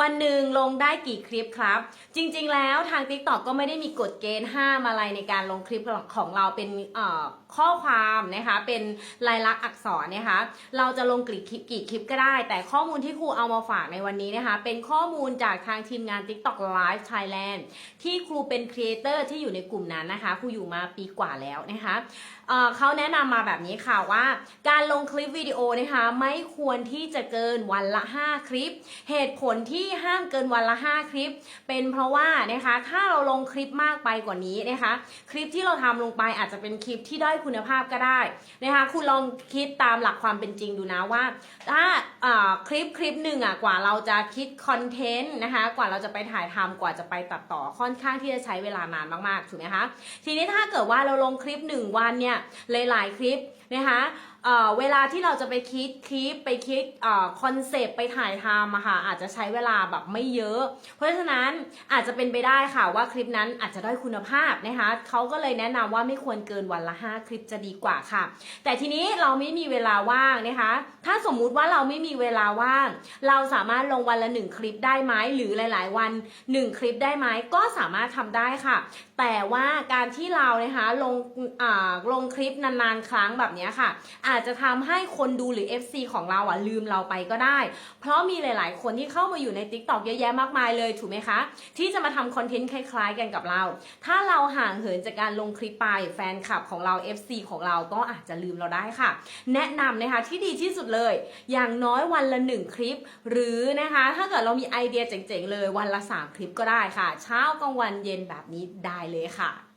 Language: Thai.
วันหนึ่งลงได้กี่คลิปครับ จริงๆแล้วทาง TikTok ก็ไม่ได้มีกฎเกณฑ์ห้ามอะไรในการลงคลิปของเราเป็นข้อความนะคะเป็นลายลักษณ์อักษรนะคะเราจะลงกี่คลิปกี่คลิปก็ได้ แต่ข้อมูลที่ครูเอามาฝากในวันนี้นะคะเป็นข้อมูลจากทางทีมงาน TikTok Live Thailand ที่ครูเป็นครีเอเตอร์ที่อยู่ในกลุ่มนั้นนะคะครูอยู่มาปีกว่าแล้วนะคะเเขาแนะนำมาแบบนี้ค่ะว่า การลงคลิปวิดีโอนะคะไม่ควรที่จะเกินวันละ 5 คลิป เหตุผลที่ที่ห้ามเกินวันละ 5 คลิป เป็นเพราะว่านะคะถ้าเราลงคลิปมากไปกว่านี้นะคะ คลิปที่เราทำลงไปอาจจะเป็นคลิปที่ด้อยคุณภาพก็ได้นะคะคุณลองคิดตามหลักความเป็นจริงดูนะว่า ถ้าคลิปคลิปหนึ่งอะกว่าเราจะคิดคอนเทนต์นะคะกว่าเราจะไปถ่ายทำกว่าจะไปตัดต่อค่อนข้างที่จะใช้เวลานานมากๆถูกไหมคะทีนี้ถ้าเกิดว่าเราลงคลิปหนึ่งวันเนี่ยหลายๆคลิปนะคะ เอ่อเวลาที่เราจะไปคิดคลิปไปคิดเอ่อคอนเซปต์ไปถ่ายทำอะค่ะอาจจะใช้เวลาแบบไม่เยอะ เพราะฉะนั้นอาจจะเป็นไปได้ค่ะว่าคลิปนั้นอาจจะได้คุณภาพนะคะเขาก็เลยแนะนำว่าไม่ควรเกินวันละ 5 คลิปจะดีกว่าค่ะ แต่ทีนี้เราไม่มีเวลาว่างนะคะ ถ้าสมมุติว่าเราไม่มีเวลาว่าง เราสามารถลงวันละ 1 คลิปได้ไหมหรือหลาย ๆ วัน 1 คลิปได้ไหมก็สามารถทำได้ค่ะ แต่ว่าการที่เรานะคะลงลงคลิปนานๆ ครั้งแบบนี้ค่ะอาจจะทำให้คนดูหรือ FC ของเราอะลืมเราไปก็ได้ เพราะมีหลาย ๆ คนที่เข้ามาอยู่ใน TikTok เยอะแยะมากมายเลยถูกไหมคะ ที่จะมาทำคอนเทนต์คล้าย ๆ กันกับเรา ถ้าเราห่างเหินจากการลงคลิปไปแฟนคลับของเรา FC ของเราก็อาจจะลืมเราได้ค่ะ แนะนำนะคะที่ดีที่สุดเลย อย่างน้อยวันละ 1 คลิป หรือนะคะถ้าเกิดเรามีไอเดียเจ๋ง ๆ เลยวันละ 3 คลิปก็ได้ค่ะ เช้ากลางวันเย็นแบบนี้ได้เลยค่ะ